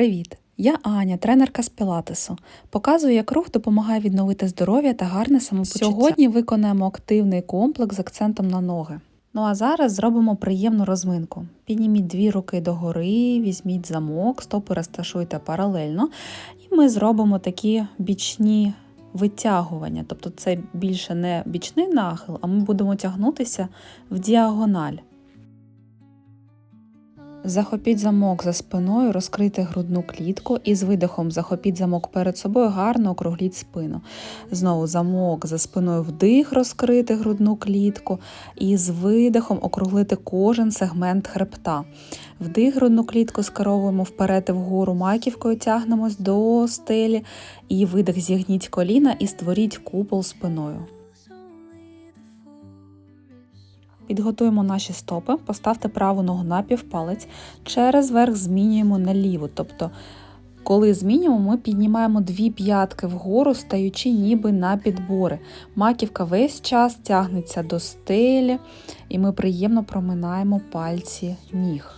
Привіт! Я Аня, тренерка з пілатесу. Показую, як рух допомагає відновити здоров'я та гарне самопочуття. Сьогодні виконаємо активний комплекс з акцентом на ноги. Ну а зараз зробимо приємну розминку. Підніміть дві руки догори, візьміть замок, стопи розташуйте паралельно, і ми зробимо такі бічні витягування. Тобто це більше не бічний нахил, а ми будемо тягнутися в діагональ. Захопіть замок за спиною, розкрийте грудну клітку і з видихом захопіть замок перед собою, гарно округліть спину. Знову замок за спиною вдих, розкрити грудну клітку і з видихом округлити кожен сегмент хребта. Вдих грудну клітку скеровуємо вперед і вгору маківкою, тягнемось до стелі, і видих зігніть коліна і створіть купол спиною. Підготуємо наші стопи, поставте праву ногу на півпалець, через верх змінюємо на ліву. Тобто, коли змінюємо, ми піднімаємо дві п'ятки вгору, стаючи ніби на підбори. Маківка весь час тягнеться до стелі, і ми приємно проминаємо пальці ніг.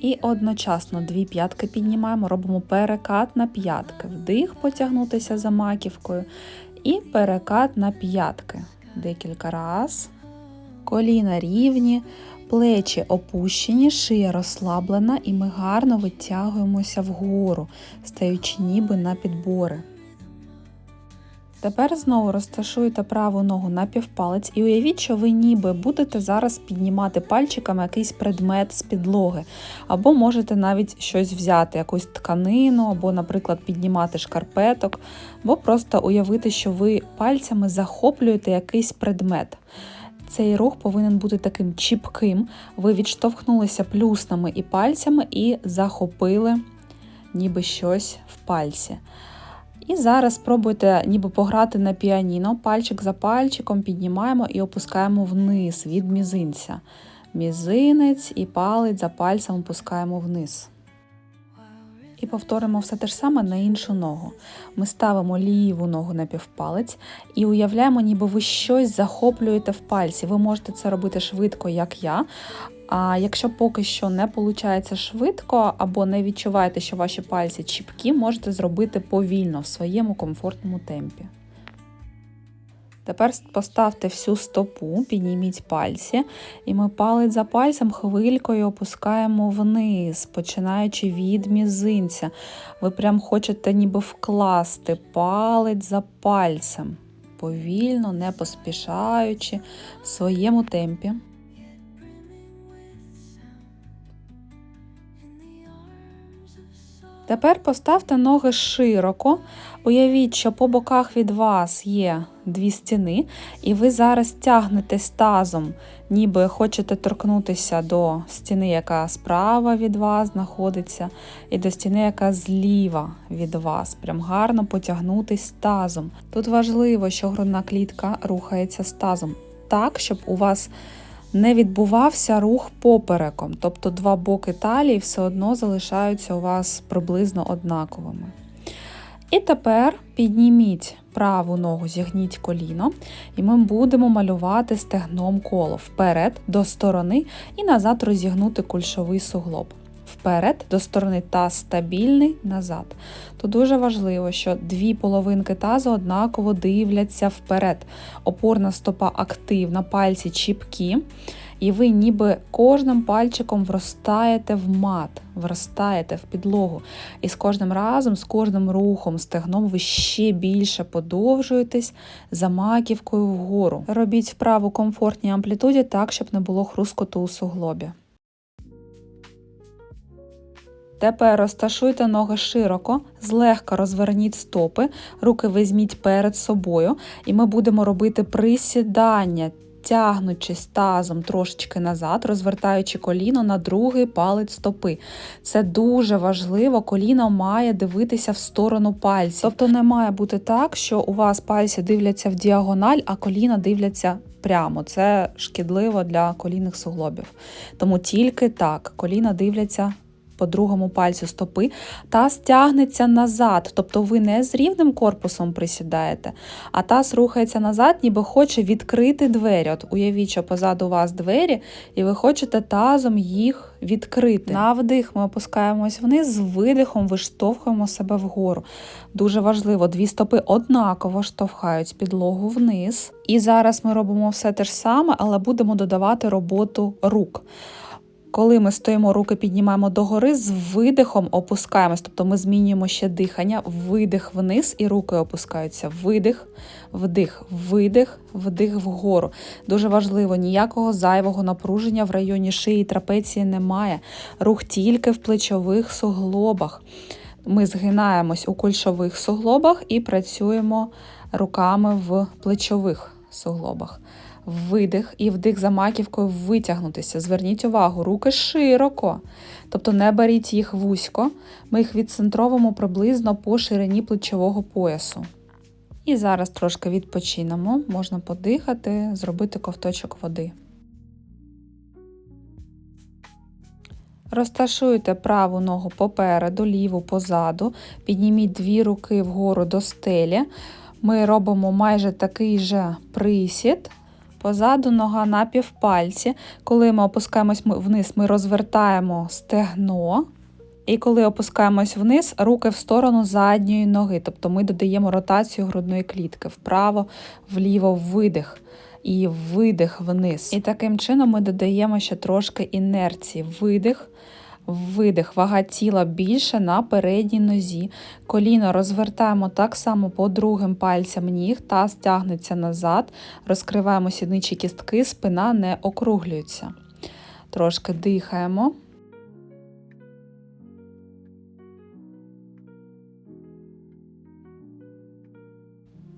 І одночасно дві п'ятки піднімаємо, робимо перекат на п'ятки. Вдих, потягнутися за маківкою, і перекат на п'ятки декілька раз. Коліна рівні, плечі опущені, шия розслаблена, і ми гарно витягуємося вгору, стаючи ніби на підбори. Тепер знову розташуйте праву ногу на півпалець і уявіть, що ви ніби будете зараз піднімати пальчиками якийсь предмет з підлоги, або можете навіть щось взяти, якусь тканину, або, наприклад, піднімати шкарпеток, або просто уявити, що ви пальцями захоплюєте якийсь предмет. Цей рух повинен бути таким чіпким. Ви відштовхнулися плюснами і пальцями і захопили ніби щось в пальці. І зараз спробуйте ніби пограти на піаніно, пальчик за пальчиком піднімаємо і опускаємо вниз від мізинця. Мізинець і палець за пальцем опускаємо вниз. І повторимо все те ж саме на іншу ногу. Ми ставимо ліву ногу на півпалець і уявляємо, ніби ви щось захоплюєте в пальці. Ви можете це робити швидко, як я, а якщо поки що не виходить швидко або не відчуваєте, що ваші пальці чіпкі, можете зробити повільно в своєму комфортному темпі. Тепер поставте всю стопу, підніміть пальці, і ми палець за пальцем хвилькою опускаємо вниз, починаючи від мізинця. Ви прям хочете ніби вкласти палець за пальцем, повільно, не поспішаючи в своєму темпі. Тепер поставте ноги широко. Уявіть, що по боках від вас є дві стіни, і ви зараз тягнете тазом, ніби хочете торкнутися до стіни, яка справа від вас знаходиться, і до стіни, яка зліва від вас. Прям гарно потягнутись тазом. Тут важливо, що грудна клітка рухається з тазом так, щоб у вас не відбувався рух попереком, тобто два боки талії все одно залишаються у вас приблизно однаковими. І тепер підніміть праву ногу, зігніть коліно, і ми будемо малювати стегном коло вперед до сторони і назад розігнути кульшовий суглоб. Вперед до сторони таз стабільний назад. Тут дуже важливо, що дві половинки тазу однаково дивляться вперед. Опорна стопа активна, пальці чіпкі. І ви ніби кожним пальчиком вростаєте в мат, вростаєте в підлогу. І з кожним разом, з кожним рухом, стегном ви ще більше подовжуєтесь за маківкою вгору. Робіть вправу комфортній амплітуді так, щоб не було хрускоту у суглобі. Тепер розташуйте ноги широко, злегка розверніть стопи, руки візьміть перед собою, і ми будемо робити присідання, тягнучись тазом трошечки назад, розвертаючи коліно на другий палець стопи. Це дуже важливо, коліно має дивитися в сторону пальців. Тобто не має бути так, що у вас пальці дивляться в діагональ, а коліна дивляться. Прямо це шкідливо для колінних суглобів. Тому тільки так коліна дивляться по другому пальцю стопи, таз тягнеться назад. Тобто ви не з рівним корпусом присідаєте, а таз рухається назад, ніби хоче відкрити двері. От уявіть, що позаду вас двері, і ви хочете тазом їх відкрити. На вдих ми опускаємось вниз, з видихом виштовхуємо себе вгору. Дуже важливо, дві стопи однаково штовхають підлогу вниз. І зараз ми робимо все те ж саме, але будемо додавати роботу рук. Коли ми стоїмо, руки піднімаємо догори, з видихом опускаємось, тобто ми змінюємо ще дихання, видих вниз і руки опускаються. Видих, вдих, видих, вдих вгору. Дуже важливо, ніякого зайвого напруження в районі шиї трапеції немає. Рух тільки в плечових суглобах. Ми згинаємось у кульшових суглобах і працюємо руками в плечових суглобах видих і вдих за маківкою витягнутися. Зверніть увагу, руки широко, тобто не беріть їх вузько, ми їх відцентровуємо приблизно по ширині плечового поясу. І зараз трошки відпочинемо, можна подихати, зробити ковточок води. Розташуйте праву ногу попереду, ліву позаду, підніміть дві руки вгору до стелі. Ми робимо майже такий же присід, Позаду нога на півпальці. Коли ми опускаємось вниз, ми розвертаємо стегно. І коли опускаємось вниз, руки в сторону задньої ноги. Тобто ми додаємо ротацію грудної клітки вправо, вліво, видих. І видих вниз. І таким чином ми додаємо ще трошки інерції. Видих, Видих, вага тіла більше на передній нозі. Коліно розвертаємо так само по другим пальцям ніг, та стягнеться назад, розкриваємо сідничі кістки, спина не округлюється. Трошки дихаємо.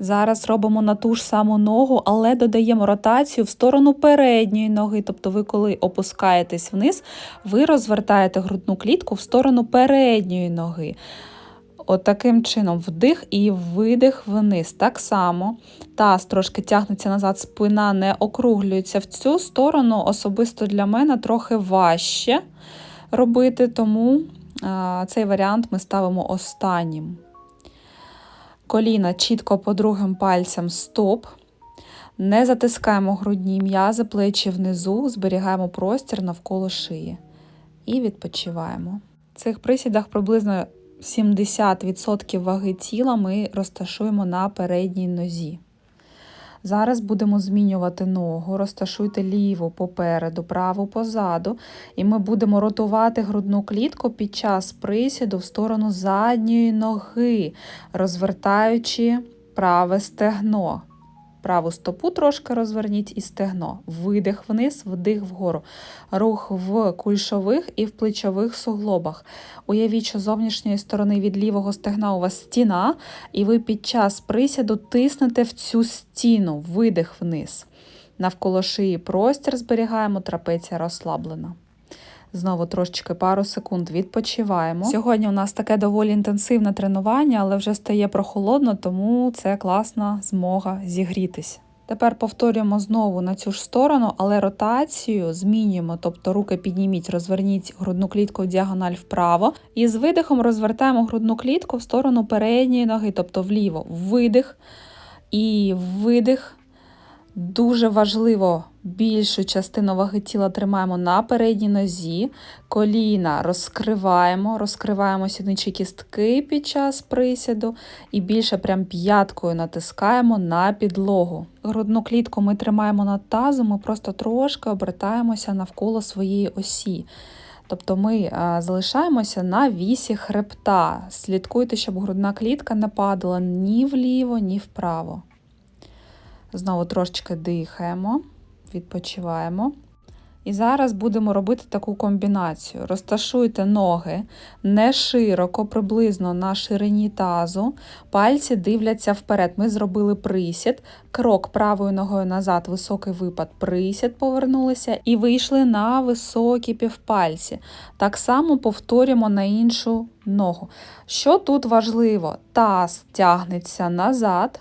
Зараз робимо на ту ж саму ногу, але додаємо ротацію в сторону передньої ноги. Тобто, ви, коли опускаєтесь вниз, ви розвертаєте грудну клітку в сторону передньої ноги. От чином вдих і видих вниз. Так само таз трошки тягнеться назад, спина не округлюється в цю сторону. Особисто для мене трохи важче робити, тому цей варіант ми ставимо останнім. Коліна чітко по другим пальцям стоп. Не затискаємо грудні м'язи, плечі внизу, зберігаємо простір навколо шиї. І відпочиваємо. В цих присідах приблизно 70% ваги тіла ми розташуємо на передній нозі. Зараз будемо змінювати ногу, розташуйте ліву попереду, праву позаду, і ми будемо ротувати грудну клітку під час присіду в сторону задньої ноги, розвертаючи праве стегно. Праву стопу трошки розверніть і стегно. Видих вниз, вдих вгору. Рух в кульшових і в плечових суглобах. Уявіть, що з зовнішньої сторони від лівого стегна у вас стіна, і ви під час присіду тиснете в цю стіну, видих вниз. Навколо шиї простір зберігаємо, трапеція розслаблена. Знову трошечки пару секунд відпочиваємо. Сьогодні у нас таке доволі інтенсивне тренування, але вже стає прохолодно, тому це класна змога зігрітись. Тепер повторюємо знову на цю ж сторону, але ротацію змінюємо, тобто руки підніміть, розверніть грудну клітку в діагональ вправо. І з видихом розвертаємо грудну клітку в сторону передньої ноги, тобто вліво. Видих і видих. Дуже важливо більшу частину ваги тіла тримаємо на передній нозі, коліна розкриваємо, розкриваємо сідничі кістки під час присіду і більше прям п'яткою натискаємо на підлогу. Грудну клітку ми тримаємо над тазом, ми просто трошки обертаємося навколо своєї осі. Тобто ми залишаємося на вісі хребта. Слідкуйте, щоб грудна клітка не падала ні вліво, ні вправо. Знову трошечки дихаємо, відпочиваємо. І зараз будемо робити таку комбінацію. Розташуйте ноги не широко, приблизно на ширині тазу. Пальці дивляться вперед. Ми зробили присід, крок правою ногою назад, високий випад, присід, повернулися і вийшли на високі півпальці. Так само повторюємо на іншу ногу. Що тут важливо? Таз тягнеться назад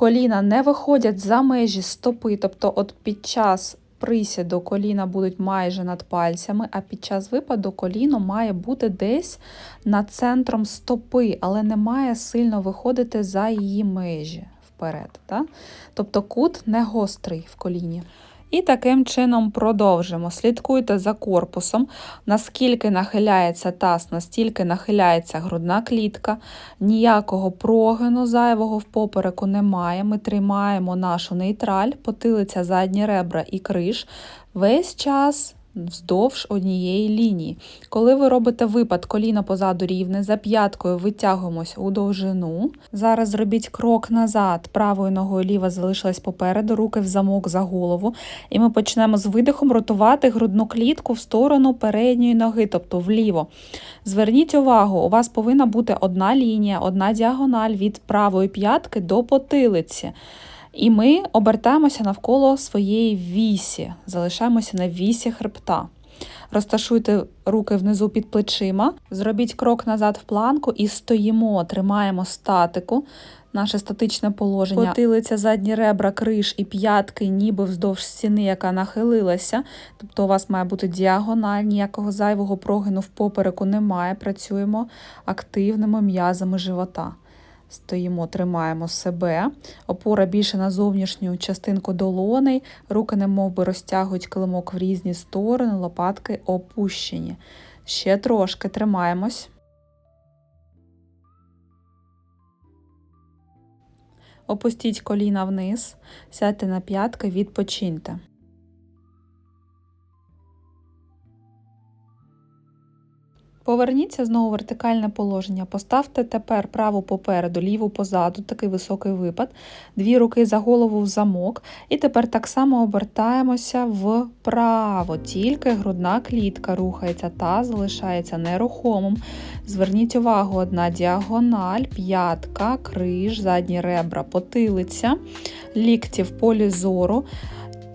коліна не виходять за межі стопи, тобто от під час присіду коліна будуть майже над пальцями, а під час випаду коліно має бути десь над центром стопи, але не має сильно виходити за її межі вперед. Так? Тобто кут не гострий в коліні. І таким чином продовжимо. Слідкуйте за корпусом, наскільки нахиляється таз, настільки нахиляється грудна клітка, ніякого прогину зайвого в попереку немає. Ми тримаємо нашу нейтраль, потилиця задні ребра і криш. Весь час вздовж однієї лінії. Коли ви робите випад коліна позаду рівне, за п'яткою витягуємось у довжину. Зараз зробіть крок назад, правою ногою ліва залишилась попереду, руки в замок за голову. І ми почнемо з видихом ротувати грудну клітку в сторону передньої ноги, тобто вліво. Зверніть увагу, у вас повинна бути одна лінія, одна діагональ від правої п'ятки до потилиці. І ми обертаємося навколо своєї вісі, залишаємося на вісі хребта. Розташуйте руки внизу під плечима, зробіть крок назад в планку і стоїмо, тримаємо статику, наше статичне положення. Потилиця задні ребра, криш і п'ятки, ніби вздовж стіни, яка нахилилася. Тобто у вас має бути діагональ, ніякого зайвого прогину в попереку немає. Працюємо активними м'язами живота. Стоїмо, тримаємо себе, опора більше на зовнішню частинку долоней, руки немов би розтягують килимок в різні сторони, лопатки опущені. Ще трошки тримаємось. Опустіть коліна вниз, сядьте на п'ятки, відпочиньте. Поверніться знову в вертикальне положення. Поставте тепер праву попереду, ліву позаду, такий високий випад, дві руки за голову в замок. І тепер так само обертаємося вправо. Тільки грудна клітка рухається та залишається нерухомим. Зверніть увагу, одна діагональ, п'ятка, криш, задні ребра, потилиця, лікті в полі зору.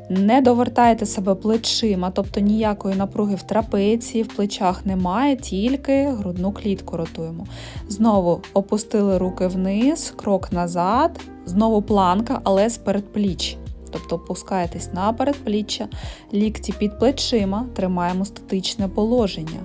Не довертайте себе плечима, тобто ніякої напруги в трапеції, в плечах немає, тільки грудну клітку ротуємо. Знову опустили руки вниз, крок назад, знову планка, але з передпліч. Тобто опускаєтесь на передпліччя, лікті під плечима, тримаємо статичне положення.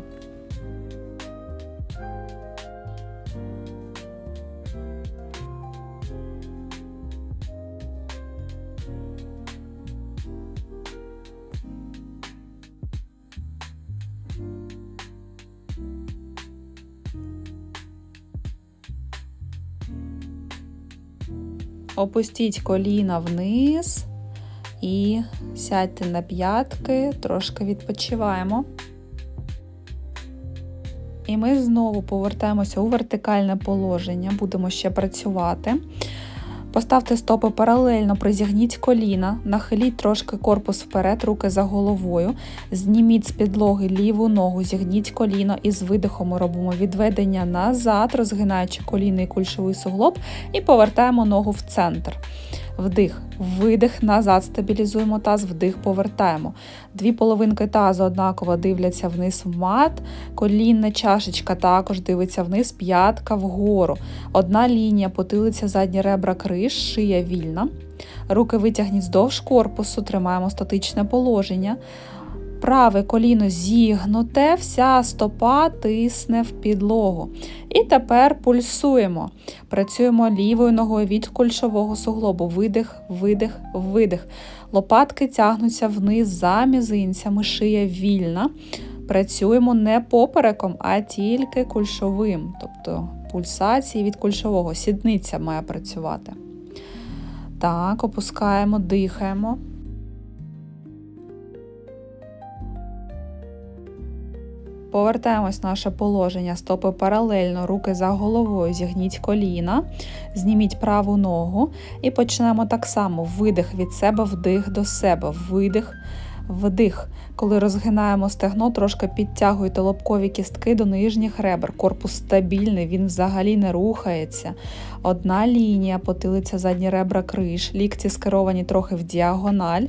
Опустіть коліна вниз і сядьте на п'ятки, трошки відпочиваємо. І ми знову повертаємося у вертикальне положення, будемо ще працювати. Поставте стопи паралельно, призігніть коліна, нахиліть трошки корпус вперед, руки за головою. Зніміть з підлоги ліву ногу, зігніть коліно і з видихом робимо відведення назад, розгинаючи коліний кульшовий суглоб, і повертаємо ногу в центр. Вдих, видих, назад. Стабілізуємо таз, вдих, повертаємо. Дві половинки тазу однаково дивляться вниз в мат, колінна чашечка також дивиться вниз, п'ятка вгору. Одна лінія, потилиця задні ребра криш, шия вільна. Руки витягніть здовж корпусу, тримаємо статичне положення. Праве коліно зігнуте, вся стопа тисне в підлогу. І тепер пульсуємо. Працюємо лівою ногою від кульшового суглобу. Видих, видих, видих. Лопатки тягнуться вниз за мізинцями, шия вільна. Працюємо не попереком, а тільки кульшовим. Тобто пульсації від кульшового. Сідниця має працювати. Так, опускаємо, дихаємо. Повертаємось в наше положення, стопи паралельно, руки за головою, зігніть коліна, зніміть праву ногу і почнемо так само: видих від себе, вдих до себе, видих, вдих. Коли розгинаємо стегно, трошки підтягуйте лобкові кістки до нижніх ребер. Корпус стабільний, він взагалі не рухається. Одна лінія, потилиця задні ребра криш, лікті скеровані трохи в діагональ.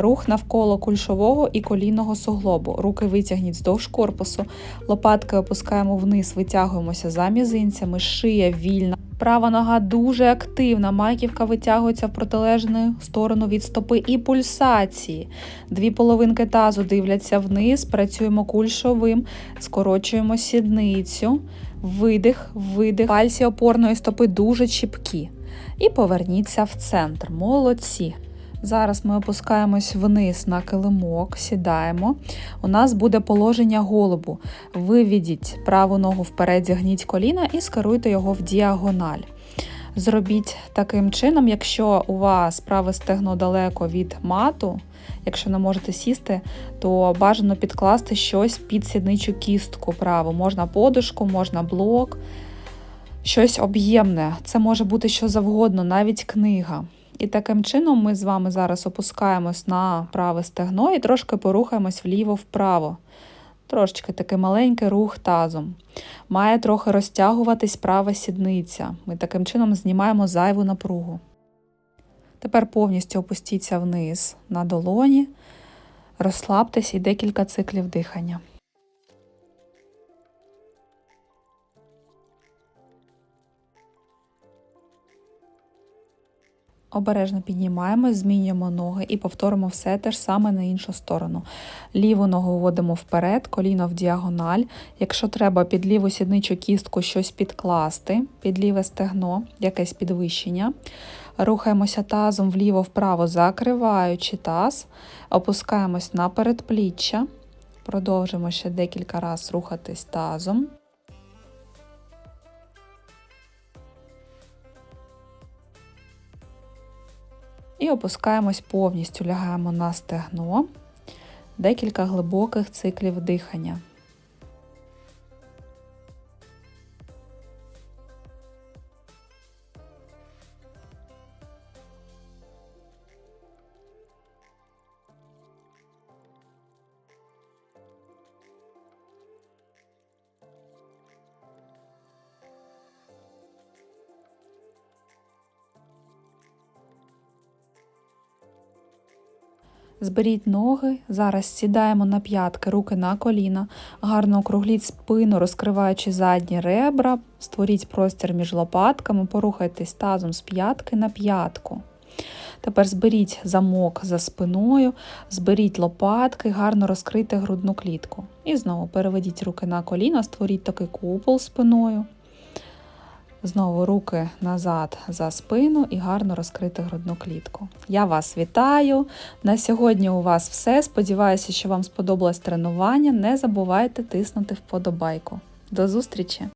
Рух навколо кульшового і колінного суглобу. Руки витягніть здовж корпусу, лопатки опускаємо вниз, витягуємося за мізинцями, шия вільна. Права нога дуже активна, маківка витягується в протилежну сторону від стопи і пульсації. Дві половинки тазу дивляться вниз, працюємо кульшовим, скорочуємо сідницю, видих, видих. Пальці опорної стопи дуже чіпкі. І поверніться в центр. Молодці. Зараз ми опускаємось вниз на килимок, сідаємо. У нас буде положення голубу. Виведіть праву ногу вперед, зігніть коліна і скеруйте його в діагональ. Зробіть таким чином, якщо у вас праве стегно далеко від мату, якщо не можете сісти, то бажано підкласти щось під сідничу кістку праву. Можна подушку, можна блок, щось об'ємне. Це може бути що завгодно, навіть книга. І таким чином ми з вами зараз опускаємось на праве стегно і трошки порухаємось вліво-вправо. Трошечки такий маленький рух тазом. Має трохи розтягуватись права сідниця. Ми таким чином знімаємо зайву напругу. Тепер повністю опустіться вниз на долоні, розслабтесь і декілька циклів дихання. Обережно піднімаємо, змінюємо ноги і повторимо все те ж саме на іншу сторону. Ліву ногу вводимо вперед, коліно в діагональ. Якщо треба під ліву сідничу кістку щось підкласти, під ліве стегно, якесь підвищення. Рухаємося тазом вліво-вправо, закриваючи таз, опускаємось на передпліччя. Продовжимо ще декілька разів рухатись тазом. І опускаємось повністю, лягаємо на стегно, декілька глибоких циклів дихання. Зберіть ноги, зараз сідаємо на п'ятки, руки на коліна, гарно округліть спину, розкриваючи задні ребра, створіть простір між лопатками, порухайтесь тазом з п'ятки на п'ятку. Тепер зберіть замок за спиною, зберіть лопатки, гарно розкрийте грудну клітку. І знову переведіть руки на коліна, створіть такий купол спиною. Знову руки назад за спину і гарно розкрити грудну клітку. Я вас вітаю! На сьогодні у вас все. Сподіваюся, що вам сподобалось тренування. Не забувайте тиснути вподобайку. До зустрічі!